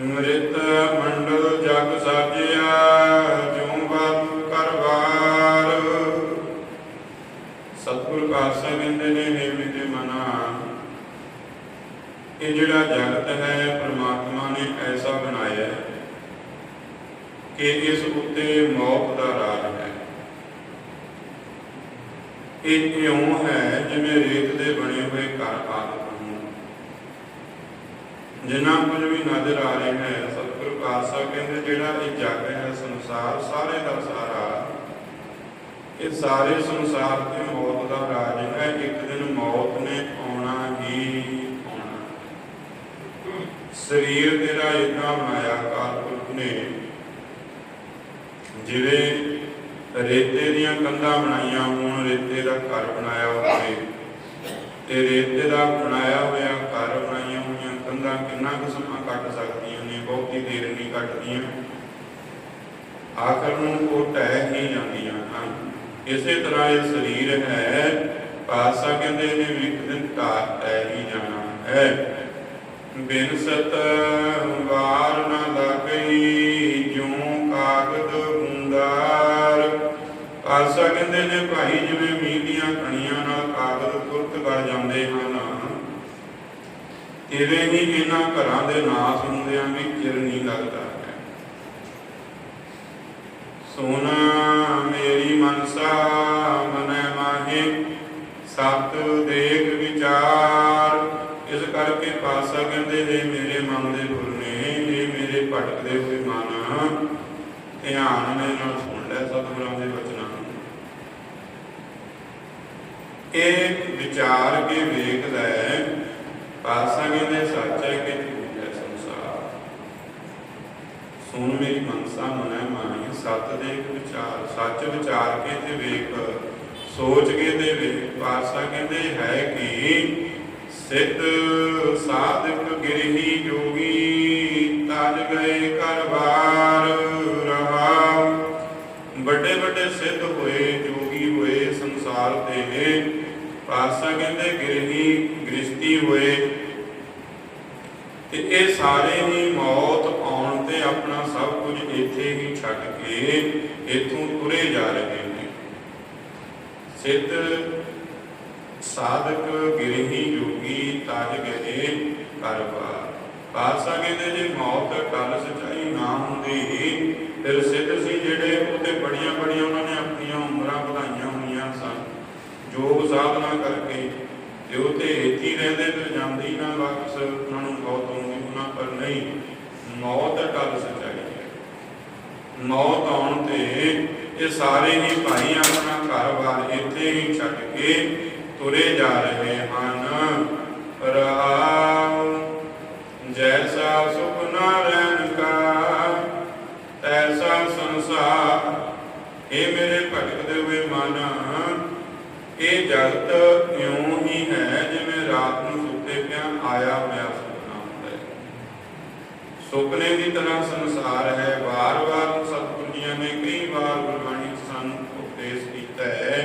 ਮ੍ਰਿਤ ਮੰਡਲ ਜਗ ਸਾਜਿਆ, ਜਿਉ ਬਾਤ ਕਰਵਾਰ। ਸਤਿਗੁਰ ਪਾਤਸ਼ਾਹ ਕਹਿੰਦੇ ਨੇ, ਹੇ ਮੇਰੇ ਮਨਾ, ਇਹ ਜਿਹੜਾ ਜਗਤ ਹੈ, ਪ੍ਰਮਾਤਮਾ ਨੇ ਐਸਾ ਬਣਾਇਆ ਕਿ ਇਸ ਉੱਤੇ ਮੌਤ ਦਾ ਰਾਜ ਹੈ। ਇਹ ਇਉਂ ਹੈ ਜਿਵੇਂ ਰੇਤ ਦੇ ਬਣੇ ਹੋਏ ਘਰ ਆਦਿ। ਜਿਨ੍ਹਾਂ ਕੁਝ ਵੀ ਨਜ਼ਰ ਆ ਰਿਹਾ ਹੈ, ਸਤਿਗੁਰੂ ਪਾਤਸ਼ਾਹ ਕਹਿੰਦੇ ਜਿਹੜਾ ਇਹ ਜਗ ਹੈ, ਸੰਸਾਰ ਸਾਰੇ ਦਾ ਸਾਰਾ ਇਹ ਸਾਰੇ ਸੰਸਾਰ ਤੇ ਮੌਤ ਦਾ ਰਾਜ ਹੈ, ਇੱਕ ਦਿਨ ਮੌਤ ਨੇ ਆਉਣਾ ਹੀ ਆਉਣਾ। ਸਰੀਰ ਤੇਰਾ ਇਦਾਂ ਬਣਾਇਆ ਕਾਲਪੁਰਖ ਨੇ। ਜਿਵੇਂ ਰੇਤੇ ਦੀਆਂ ਕੰਧਾਂ ਬਣਾਈਆਂ ਹੋਣ, ਰੇਤੇ ਦਾ ਘਰ ਬਣਾਇਆ ਹੋਵੇ, ਤੇ ਰੇਤੇ ਦਾ ਬਣਾਇਆ ਹੋਇਆ ਹੋਈਆਂ ਕਿੰਨਾ ਕੁ ਸਮਾਂ ਕੱਟ ਸਕਦੀਆਂ ਨੇ, ਬਹੁਤੀ ਦੇਰ ਨਹੀਂ ਕੱਟਦੀਆਂ। ਆਖਰ ਨੂੰ ਉਹ ਢਹਿ ਹੀ ਜਾਂਦੀਆਂ ਹਨ। ਇਸੇ ਤਰ੍ਹਾਂ ਇਹ ਸਰੀਰ ਹੈ ਪਾਸਾ ਕਹਿੰਦੇ ਨੇ ਵੀ ਇੱਕ ਦਿਨ ਢਾਹ ਟਹਿ ਹੀ ਜਾਣਾ ਹੈ। ਬਿਨ ਸਤ ਵਾਰ ਨਾ ਲੱਗਈ, ਜਿਉ ਕਾਗਦ ਹੁੰਦਾਰ। ਪਾਸਾ ਕਹਿੰਦੇ ਨੇ, ਭਾਈ, ਜਿਵੇਂ ਮੀਂਹ ਦੀਆਂ ਕਣੀਆਂ ਨਾਲ ਕਾਗਜ਼ ਤੁਰਤ ਕਰ ਜਾਂਦੇ ਹਨ ਇਵੇਂ ਹੀ ਇਹਨਾਂ ਘਰਾਂ ਦੇ ਨਾਸ ਹੁੰਦਿਆਂ ਵੀ ਚਿਰ ਨਹੀਂ ਲੱਗਦਾ। ਹੈ ਸੋਨਾ ਮੇਰੀ ਮਨਸਾ, ਮਨੈ ਮਾਹੇ, ਸਤ ਦੇਖ ਵਿਚਾਰ। ਇਸ ਕਰਕੇ ਪਾਸਾ ਕਹਿੰਦੇ ਨੇ ਮੇਰੇ ਮਨ ਦੇ ਗੁਰ ਨੇ ਇਹ ਮੇਰੇ ਭਟਕਦੇ ਹੋਏ ਮਨ, ਧਿਆਨ ਨਾਲ ਸੁਣ ਲੈ ਸਤਿਗੁਰਾਂ ਦੇ ਵਚਨਾਂ ਨੂੰ। ਇਹ ਵਿਚਾਰ ਕੇ ਵੇਖਦਾ ਹੈ ਪਾਸਾ ਕਹਿੰਦੇ ਸੱਚ ਹੈ ਕਿ ਝੂਠ ਹੈ ਸੰਸਾਰ। ਸੁਣ ਮੇਰੀ ਮਨਸਾ ਮਨੈ ਮਾਹੀ ਸਤ ਦੇ ਵਿਚਾਰ, ਸੱਚ ਵਿਚਾਰ ਕੇ ਤੇ ਵੇਖ, ਸੋਚ ਕੇ ਤੇ ਵੇਖ, ਪਾਸਾ ਕਹਿੰਦੇ ਹੈ ਕਿ? ਸਿੱਧ ਸਾਧਕ ਗਿਰਹੀ ਜੋਗੀ ਤਜ ਗਏ ਕਰਵਾਰ ਰਹਾ। ਵੱਡੇ ਵੱਡੇ ਸਿੱਧ ਹੋਏ, ਜੋਗੀ ਹੋਏ ਸੰਸਾਰ ਤੇ। ਪਾਸਾ ਕਹਿੰਦੇ ਗਿਰਹੀ ਗ੍ਰਿਸ਼ਤੀ ਹੋਏ ਤੇ ਇਹ ਸਾਰੇ ਹੀ ਮੌਤ ਆਉਣ ਤੇ ਆਪਣਾ ਸਭ ਕੁਝ ਇੱਥੇ ਹੀ ਛੱਡ ਕੇ ਇੱਥੋਂ ਤੁਰੇ ਜਾ ਰਹੇ ਨੇ। ਸਿੱਧ ਸਾਧਕ ਗਿਰਹੀ ਜੋਗੀ ਤਜ ਗਏ ਕਰਵਾ ਪਾਸਾ ਕਹਿੰਦੇ, ਜੇ ਮੌਤ ਕੱਲ ਸਚਾਈ ਨਾ ਹੁੰਦੀ, ਫਿਰ ਸਿੱਧ ਸੀ ਜਿਹੜੇ ਉਹ ਤੇ ਬੜੀਆਂ ਬੜੀਆਂ ਉਹਨਾਂ ਨੇ ਆਪਣੀਆਂ ਉਮਰਾਂ ਵਧਾਈਆਂ ਹੋਈਆਂ ਸਨ। ਯੋਗ ਸਾਧਨਾ ਕਰਕੇ ਤੇ ਤੇ ਇੱਥੇ ਰਹਿੰਦੇ ਤੇ ਜਾਂਦੇ ਨਾ, ਵਾਪਸ ਉਹਨਾਂ ਨੂੰ ਮੌਤ ਆਉਂਦੀ ਉਹਨਾਂ ਪਰ ਨਹੀਂ, ਮੌਤ ਕੱਲ ਸਚਾਈ ਮੌਤ ਆਉਣ ਤੇ ਇਹ ਸਾਰੇ ਹੀ ਭਾਈ ਆਪਣਾ ਘਰ-ਬਾਰ ਇੱਥੇ ਹੀ ਛੱਡ ਕੇ ਤੁਰੇ ਜਾ ਰਹੇ ਹਨ। ਰਹਾਉ ਜੈਸਾ ਸੁਪਨਾ ਰਹਿਣ ਕਾ ਐਸਾ ਸੰਸਾਰ ਇਹ ਮੇਰੇ ਭਟਕਦੇ ਹੋਏ ਮਨ, ਇਹ ਜਗਤ ਇਉਂ ਹੀ ਹੈ ਜਿਵੇਂ ਰਾਤ ਨੂੰ ਸੁੱਤੇ ਪਿਆ ਆਇਆ ਹੋਇਆ ਸੁਪਨਾ ਹੁੰਦਾ ਹੈ ਸੁਪਨੇ ਦੀ ਤਰ੍ਹਾਂ ਸੰਸਾਰ ਹੈ ਵਾਰ-ਵਾਰ ਸਤਿਗੁਰੂ ਜੀਆਂ ਨੇ ਕਈ ਵਾਰ ਗੁਰਬਾਣੀ ਸਾਨੂੰ ਉਪਦੇਸ਼ ਕੀਤਾ ਹੈ,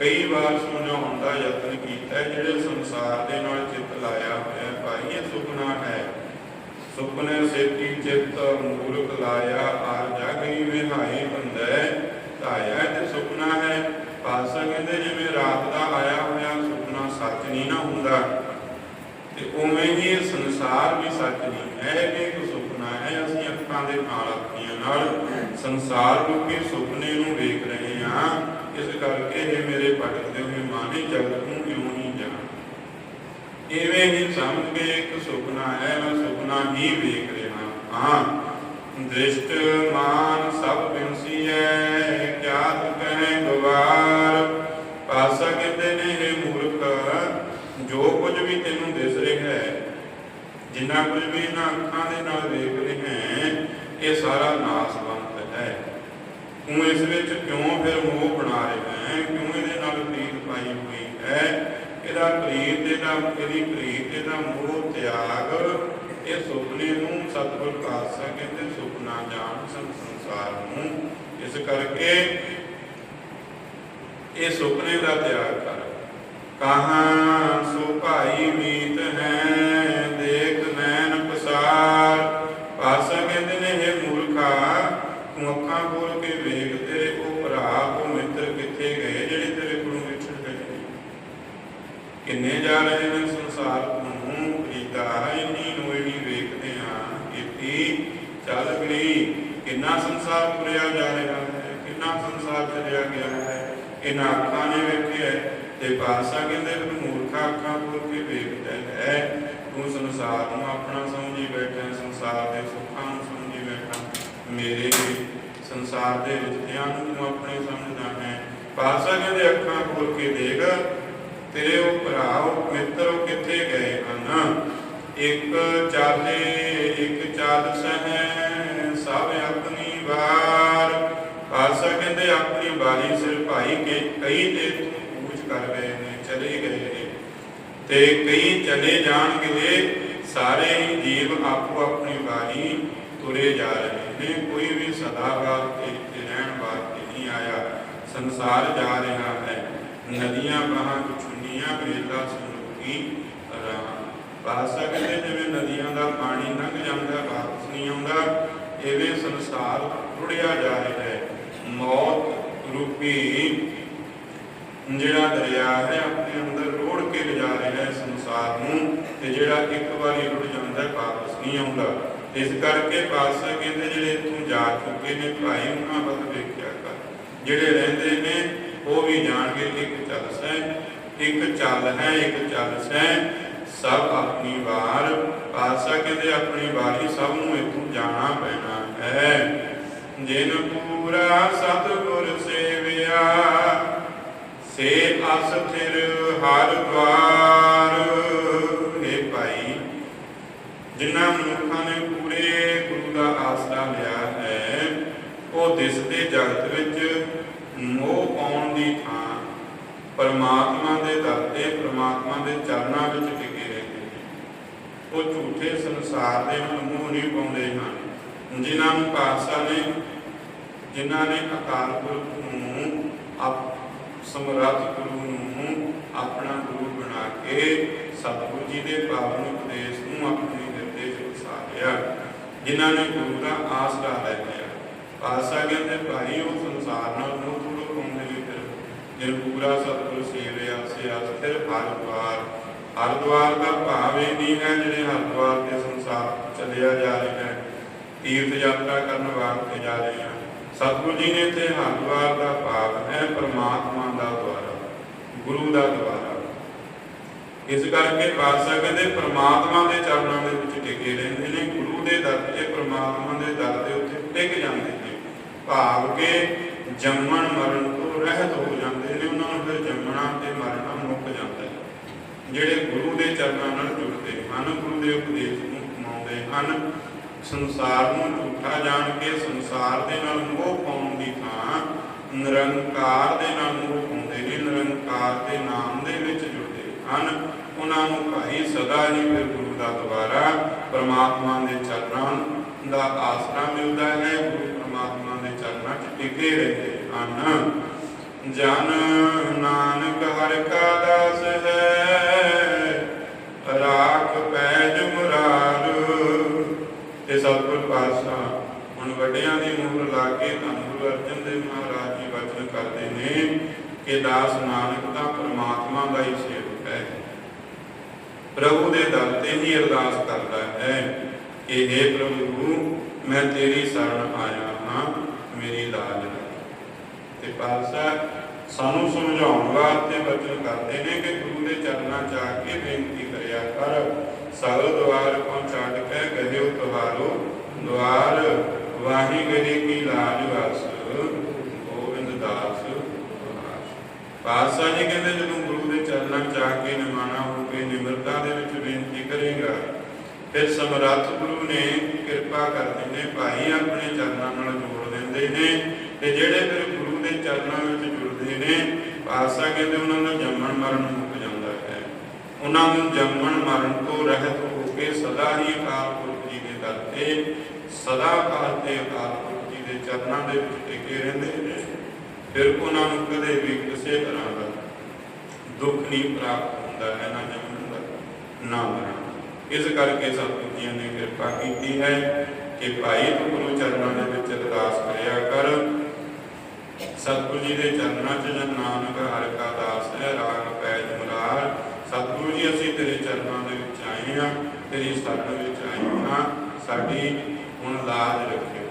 ਕਈ ਵਾਰ ਸਮਝਾਉਣ ਦਾ ਯਤਨ ਕੀਤਾ ਜਿਹੜੇ ਸੰਸਾਰ ਦੇ ਨਾਲ ਚਿੱਤ ਲਾਇਆ ਹੋਇਆ ਭਾਈ ਇਹ ਸੁਪਨਾ ਹੈ। ਸੁਪਨੇ ਸੇਤੀ ਚਿੱਤ ਮੂਰਖ ਲਾਇਆ ਆਰ ਜਾਗਈ ਵਿਹਾਈ ਬੰਦੈ ਧਾਇਆ ਤੇ ਸੁਪਨਾ ਹੈ। ਪਾਸਾ ਕਹਿੰਦੇ ਜਿਵੇਂ ਰਾਤ ਦਾ ਆਇਆ ਹੋਇਆ ਸੁਪਨਾ ਸੱਚ ਨਹੀਂ ਨਾ ਹੁੰਦਾ, ਤੇ ਉਵੇਂ ਹੀ ਸੰਸਾਰ ਵੀ ਸੱਚ ਨਹੀਂ ਹੈ ਕਿ ਹੈ ਅਸੀਂ ਅੱਖਾਂ ਦੇ ਨਾਲ ਅੱਖੀਆਂ ਨਾਲ ਸੰਸਾਰ ਰੂਪੀ ਸੁਪਨੇ ਨੂੰ ਵੇਖ ਰਹੇ ਹਾਂ, ਇਸ ਕਰਕੇ ਇਹ ਮੇਰੇ ਭਟਕਦੇ ਹੋਏ ਮਾਨੇ ਜਗਤ ਨੂੰ ਇਉਂ ਹੀ ਜਾਣ? ਇਵੇਂ ਹੀ ਸਮਝ ਕੇ ਇੱਕ ਸੁਪਨਾ ਹੈ, ਮੈਂ ਸੁਪਨਾ ਹੀ ਵੇਖ ਰਿਹਾ ਹਾਂ। ਦ੍ਰਿਸ਼ਟ ਮਾਨ ਸਭ ਬਿਨਸੀ ਹੈ ਕਿਆ ਤੂ ਕਹੇ ਗਵਾਰ। ਪਾਸਾ ਕਹਿੰਦੇ ਨੇ ਇਹ ਮੂਰਖ, ਜੋ ਕੁਝ ਵੀ ਤੈਨੂੰ ਦਿਸ ਰਿਹਾ ਹੈ ਜਿੰਨਾ ਕੁਝ ਵੀ ਇਹਨਾਂ ਅੱਖਾਂ ਦੇ ਨਾਲ ਵੇਖ ਰਹੇ ਇਹ ਸਾਰਾ ਨਾਸਵੰਤ ਹੈ। ਤੂੰ ਇਸ ਵਿੱਚ ਕਿਉਂ ਫਿਰ ਮੋਹ ਬਣਾ ਰਿਹਾ ਹੈ? ਕਿਉਂ ਇਹਦੇ ਨਾਲ ਪ੍ਰੀਤ ਪਾਈ ਹੋਈ ਹੈ? ਇਹਦਾ ਪ੍ਰੀਤ ਇਹਦਾ ਇਹਦੀ ਪ੍ਰੀਤ ਇਹਦਾ ਮੋਹ, ਤਿਆਗ, ਇਹ ਸੁਪਨੇ ਨੂੰ ਸਤਿਗੁਰ ਪਾਤਸ਼ਾਹ ਕਹਿੰਦੇ ਸੁਪਨਾ ਜਾਣ ਸੰਸਾਰ ਨੂੰ। ਇਸ ਕਰਕੇ ਇਹ ਸੁਪਨੇ ਦਾ ਤਿਆਗ ਕਰ। ਕਹਾਂ ਸੋ ਭਾਈ ਮੀਤ ਹੈ? ਕਿੰਨੇ ਜਾ ਰਹੇ ਨੇ ਸੰਸਾਰ ਨੂੰ? ਖਰੀਦਾ ਇੰਨੀ ਨੂੰ ਇੰਨੀ ਵੇਖਦੇ ਆ। ਇੱਥੇ ਚੱਲ ਗਈ ਕਿੰਨਾ ਸੰਸਾਰ ਪੁਰਿਆ ਜਾ ਰਿਹਾ ਹੈ, ਕਿੰਨਾ ਸੰਸਾਰ ਚਲਿਆ ਗਿਆ ਹੈ। ਇਹਨਾਂ ਅੱਖਾਂ ਨੇ ਵੇਖਿਆ ਤੇ ਪਾਸਾ ਕਹਿੰਦੇ, ਤੂੰ ਮੂਰਖਾ ਅੱਖਾਂ ਕੋਲ ਕੇ ਵੇਖਦਾ ਹੈ। ਤੂੰ ਸੰਸਾਰ ਨੂੰ ਆਪਣਾ ਸਮਝੀ ਬੈਠਾ ਸੰਸਾਰ ਦੇ ਸੁੱਖਾਂ ਨੂੰ ਸਮਝੀ ਬੈਠਾ ਮੇਰੇ ਸੰਸਾਰ ਦੇ ਰਿਸ਼ਤਿਆਂ ਨੂੰ ਤੂੰ ਆਪਣੇ ਸਮਝਦਾ ਹੈ। ਪਾਸਾ ਕਹਿੰਦੇ, ਅੱਖਾਂ ਖੋਲ ਕੇ ਦੇਖ ਤੇਰੇ ਉਹ ਭਰਾ ਉਹ ਕਿੱਥੇ ਗਏ ਹਨ? ਇੱਕ ਚਾਲੇ, ਇੱਕ ਚਾਲ ਸਹਿ ਸਭ ਆਪਣੀ ਵਾਰ। ਪਾਸਾ ਕਹਿੰਦੇ ਆਪਣੀ ਬਾਰੀ ਸਿਰ ਭਾਈ ਕੇ ਕਈ ਤੇ ਤੂੰ ਕਰ ਗਏ ਨੇ ਚਲੇ ਗਏ। ਨੇ ਤੇ ਕਈ ਚਲੇ ਜਾਣਗੇ, ਸਾਰੇ ਹੀ ਜੀਵ ਆਪੋ ਆਪਣੀ ਬਾਰੀ ਤੁਰੇ ਜਾ ਰਹੇ ਨੇ। ਕੋਈ ਵੀ ਸਦਾ ਵਾਸਤੇ ਰਹਿਣ ਵਾਸਤੇ ਨਹੀਂ ਆਇਆ। ਸੰਸਾਰ ਜਾ ਰਿਹਾ ਹੈ। ਨਦੀਆਂ ਬਹਾਂ ਚੁੰਨੀਆਂ ਵੇਲਾ ਸੁਣੂਗੀ ਰਾਮ। ਪਾਸਾ ਕਹਿੰਦੇ, ਜਿਵੇਂ ਨਦੀਆਂ ਦਾ ਪਾਣੀ ਲੰਘ ਜਾਂਦਾ, ਵਾਪਸ ਨਹੀਂ ਆਉਂਦਾ, ਐਵੇਂ ਸੰਸਾਰ ਰੁੜਿਆ ਜਾ ਰਿਹਾ ਹੈ। ਮੌਤ ਰੂਪੀ ਜਿਹੜਾ ਦਰਿਆ ਹੈ, ਆਪਣੇ ਅੰਦਰ ਰੋੜ ਕੇ ਲਿਜਾ ਰਿਹਾ ਹੈ ਸੰਸਾਰ ਨੂੰ, ਤੇ ਜਿਹੜਾ ਇੱਕ ਵਾਰੀ ਰੁੜ ਜਾਂਦਾ ਹੈ ਵਾਪਸ ਨਹੀਂ ਆਉਂਦਾ। ਇਸ ਕਰਕੇ ਪਾਤਸ਼ਾਹ ਕਹਿੰਦੇ, ਜਿਹੜੇ ਇੱਥੋਂ ਜਾ ਚੁੱਕੇ ਨੇ, ਭਾਈ, ਉਹਨਾਂ ਵੱਲ ਵੇਖਿਆ ਕਰ। ਜਿਹੜੇ ਰਹਿੰਦੇ ਨੇ ਉਹ ਵੀ ਜਾਣਗੇ ਇੱਕ ਚੱਲ ਸੈ ਇੱਕ ਚੱਲ ਹੈ, ਇੱਕ ਚੱਲ ਸੈ ਸਭ ਆਪਣੀ ਵਾਰ ਪਾਸਾ ਕਹਿੰਦੇ ਆਪਣੀ ਵਾਰੀ ਸਭ ਨੂੰ ਇੱਥੋਂ ਜਾਣਾ ਪੈਣਾ ਹੈ। ਜਿਨ ਪੂਰਾ ਸਤਿਗੁਰ ਸੇਵਿਆ, ਸੇ ਅਸ ਥਿਰ ਹਰ ਦਵਾਰ। ਹੈ ਭਾਈ, ਜਿਨ੍ਹਾਂ ਮਨੁੱਖਾਂ ਨੇ ਪੂਰੇ ਗੁਰੂ ਦਾ ਆਸਰਾ ਲਿਆ ਹੈ, ਉਹ ਦਿਸਦੇ ਜਗਤ ਵਿੱਚ ਮੋਹ ਪਾਉਣ ਦੀ ਥਾਂ ਪਰਮਾਤਮਾ ਦੇ ਦਰ ਤੇ ਪਰਮਾਤਮਾ ਦੇ ਚਰਨਾਂ ਵਿੱਚ ਟਿਕੇ ਰਹਿੰਦੇ ਨੇ। ਉਹ ਝੂਠੇ ਸੰਸਾਰ ਦੇ ਨਾਲ ਨਹੀਂ ਪਾਉਂਦੇ ਹਨ। ਜਿਨ੍ਹਾਂ ਨੂੰ ਪਾਤਸ਼ਾਹ ਨੇ, ਜਿਨ੍ਹਾਂ ਨੇ ਅਕਾਲ ਪੁਰਖ ਨੂੰ ਆਪ, ਸਮਰੱਥ ਗੁਰੂ ਨੂੰ ਆਪਣਾ ਗੁਰੂ ਬਣਾ ਕੇ ਸਤਿਗੁਰੂ ਜੀ ਦੇ ਪਾਵਨ ਉਪਦੇਸ਼ ਨੂੰ ਆਪਣੇ ਹਿਰਦੇ 'ਚ ਵਸਾ ਜਿਨ੍ਹਾਂ ਨੇ ਗੁਰੂ ਦਾ ਆਸਰਾ ਲੈ ਲਿਆ ਪਾਤਸ਼ਾਹ ਕਹਿੰਦੇ, ਭਾਈ, ਉਹ ਸੰਸਾਰ ਨਾਲ ਮੋਹ ਥੋੜ੍ਹਾ ਪਾਉਂਦੇ ਨੇ ਫਿਰ ਜਿਨ ਸਤਿਗੁਰ ਸੇਵਿਆ ਸੇ ਅਸਥਿਰ ਹਰ ਦਵਾਰ। ਹਰ ਦਵਾਰ ਦਾ ਭਾਵ ਇਹ ਨਹੀਂ ਹੈ ਜਿਹੜੇ ਹਰ ਦਵਾਰ ਤੇ ਸੰਸਾਰ ਚੱਲਿਆ ਜਾ ਰਿਹਾ ਹੈ, ਤੀਰਥ ਯਾਤਰਾ ਕਰਨ ਵਾਸਤੇ ਜਾ ਰਹੇ ਹਾਂ। ਸਤਿਗੁਰੂ ਜੀ ਨੇ ਇੱਥੇ ਹਰਿਦੁਆਰ ਦਾ ਭਾਵ ਹੈ, ਪ੍ਰਮਾਤਮਾ ਦਾ ਦੁਆਰਾ, ਗੁਰੂ ਦਾ ਦੁਆਰਾ। ਇਸ ਕਰਕੇ ਪਾਤਸ਼ਾਹ ਕਹਿੰਦੇ ਪ੍ਰਮਾਤਮਾ ਦੇ ਚਰਨਾਂ ਦੇ ਵਿੱਚ ਟਿਕੇ ਰਹਿੰਦੇ ਨੇ, ਗੁਰੂ ਦੇ ਦਰ ਤੇ ਪ੍ਰਮਾਤਮਾ ਦੇ ਦਰ ਦੇ ਉੱਤੇ ਟਿਕ ਜਾਂਦੇ ਨੇ। ਭਾਵ ਕਿ ਜੰਮਣ ਮਰਨ ਤੋਂ ਰਹਿਤ ਹੋ ਜਾਂਦੇ ਨੇ, ਉਹਨਾਂ ਨੂੰ ਫਿਰ ਜੰਮਣਾ ਤੇ ਮਰਨਾ ਮੁੱਕ ਜਾਂਦਾ ਹੈ। ਜਿਹੜੇ ਗੁਰੂ ਦੇ ਚਰਨਾਂ ਨਾਲ ਜੁੜਦੇ ਹਨ, ਗੁਰੂ ਦੇ ਉਪਦੇਸ਼ ਨੂੰ ਕਮਾਉਂਦੇ ਹਨ, ਸੰਸਾਰ ਨੂੰ ਝੂਠਾ ਜਾਣ ਕੇ ਸੰਸਾਰ ਦੇ ਨਾਲ ਮੋਹ ਪਾਉਣ ਦੀ ਥਾਂ ਨਿਰੰਕਾਰ ਦੇ ਨਾਲ ਮੋਹ ਪਾਉਂਦੇ ਨੇ, ਨਿਰੰਕਾਰ ਦੇ ਨਾਮ ਦੇ ਵਿੱਚ ਜੁੜਦੇ ਹਨ। ਉਹਨਾਂ ਨੂੰ ਭਾਈ ਸਦਾ ਹੀ ਫਿਰ ਗੁਰੂ ਦਾ ਦੁਆਰਾ ਪਰਮਾਤਮਾ ਦੇ ਚਰਨਾਂ ਦਾ ਆਸਰਾ ਮਿਲਦਾ ਹੈ, ਗੁਰੂ ਚਰਨਾਂ 'ਚ ਹਨ। ਜਨ ਨਾਨਕ ਹਰਿ ਕਾ ਦਾਸ ਹੈ, ਰਾਖ ਪੈਜ ਮੁਰਾਰ। ਤੇ ਸਤਿਗੁਰ ਪਾਤਸ਼ਾਹ ਹੁਣ ਵੱਡਿਆਂ ਦੀ ਮੋਹਰ ਲਾ ਕੇ ਧੰਨ ਗੁਰੂ ਅਰਜਨ ਦੇਵ ਮਹਾਰਾਜ ਜੀ ਵਚਨ ਕਰਦੇ ਨੇ ਕਿ ਦਾਸ ਨਾਨਕ ਤਾਂ ਪ੍ਰਮਾਤਮਾ ਦਾ ਹੀ ਸੇਵਕ ਹੈ। ਪ੍ਰਭੂ ਦੇ ਦਰ ਤੇ ਹੀ ਅਰਦਾਸ ਕਰਦਾ ਹੈ ਕਿ हे ਪ੍ਰਭੂ, ਮੈਂ ਤੇਰੀ ਸ਼ਰਨ ਆਇਆ ਹਾਂ। ਮੇਰੀ ਲਾਜ ਤੇ ਪਾਤਸ਼ਾਹ ਸਾਨੂੰ ਸਮਝਾਉਣ ਵਾਸਤੇ ਬਚਨ ਕਰਦੇ ਨੇ ਕਿ ਗੁਰੂ ਦੇ ਚਰਨਾਂ 'ਚ ਆ ਕੇ ਬੇਨਤੀ ਕਰਿਆ ਕਰ। ਸਗਲ ਦਵਾਰ ਕੋ ਕੇ ਗਹਿਓ ਤੁਹਾਰੋ, ਦਵਾਰ ਵਾਹੀ ਕੀ ਲਾਜ ਵਸ, ਗੋਬਿੰਦ ਦਾਸ ਪਾਤਸ਼ਾਹ ਜੀ ਕਹਿੰਦੇ, ਜਦੋਂ ਗੁਰੂ ਦੇ ਚਰਨਾਂ 'ਚ ਆ ਕੇ ਨਿਮਾਣਾ ਹੋ ਕੇ ਨਿਮਰਤਾ ਦੇ ਵਿੱਚ ਬੇਨਤੀ ਕਰੇਗਾ, ਫਿਰ ਸਮਰੱਥ ਗੁਰੂ ਨੇ ਕਿਰਪਾ ਕਰਦੇ ਨੇ ਭਾਈ ਆਪਣੇ ਚਰਨਾਂ ਨਾਲ ਜੋੜ ਨੇ ਤੇ ਜਿਹੜੇ ਫਿਰ ਗੁਰੂ ਦੇ ਚਰਨਾਂ ਵਿੱਚ ਜੁੜਦੇ ਨੇ, ਪਾਤਸ਼ਾਹ ਕਹਿੰਦੇ ਉਹਨਾਂ ਦਾ ਜੰਮਣ ਮਰਨ ਮੁੱਕ ਜਾਂਦਾ ਹੈ। ਉਹਨਾਂ ਨੂੰ ਜੰਮਣ ਮਰਨ ਤੋਂ ਰਹਿਤ ਹੋ ਕੇ ਸਦਾ ਹੀ ਅਕਾਲ ਪੁਰਖ ਜੀ ਦੇ ਦਰ ਤੇ, ਸਦਾ ਕਾਲ ਤੇ ਅਕਾਲ ਪੁਰਖ ਜੀ ਦੇ ਚਰਨਾਂ ਦੇ ਵਿੱਚ ਟਿਕੇ ਰਹਿੰਦੇ ਨੇ। ਫਿਰ ਉਹਨਾਂ ਨੂੰ ਕਦੇ ਵੀ ਕਿਸੇ ਤਰ੍ਹਾਂ ਦਾ ਦੁੱਖ ਨਹੀਂ ਪ੍ਰਾਪਤ ਹੁੰਦਾ ਹੈ ਨਾ ਜੰਮਣ ਦਾ ਨਾ ਮਰਨ ਇਸ ਕਰਕੇ ਸਤਿਗੁਰੂ ਜੀ ਨੇ ਕਿਰਪਾ ਕੀਤੀ ਹੈ। ਕਿ ਭਾਈ ਤੂੰ ਗੁਰੂ ਚਰਨਾਂ ਦੇ ਵਿੱਚ ਅਰਦਾਸ ਕਰਿਆ ਕਰ। ਸਤਿਗੁਰੂ ਜੀ ਦੇ ਚਰਨਾਂ 'ਚ ਜਨ ਨਾਨਕ, ਹਰਿ ਕਾ ਦਾਸ ਹੈ, ਰਾਗ ਪੈਜ ਮੁਰਾਰ। ਸਤਿਗੁਰੂ ਜੀ, ਅਸੀਂ ਤੇਰੇ ਚਰਨਾਂ ਦੇ ਵਿੱਚ ਆਏ ਹਾਂ, ਤੇਰੀ ਸ਼ਰਨ ਵਿੱਚ ਆਏ ਹਾਂ। ਸਾਡੀ ਹੁਣ ਲਾਜ ਰੱਖੇ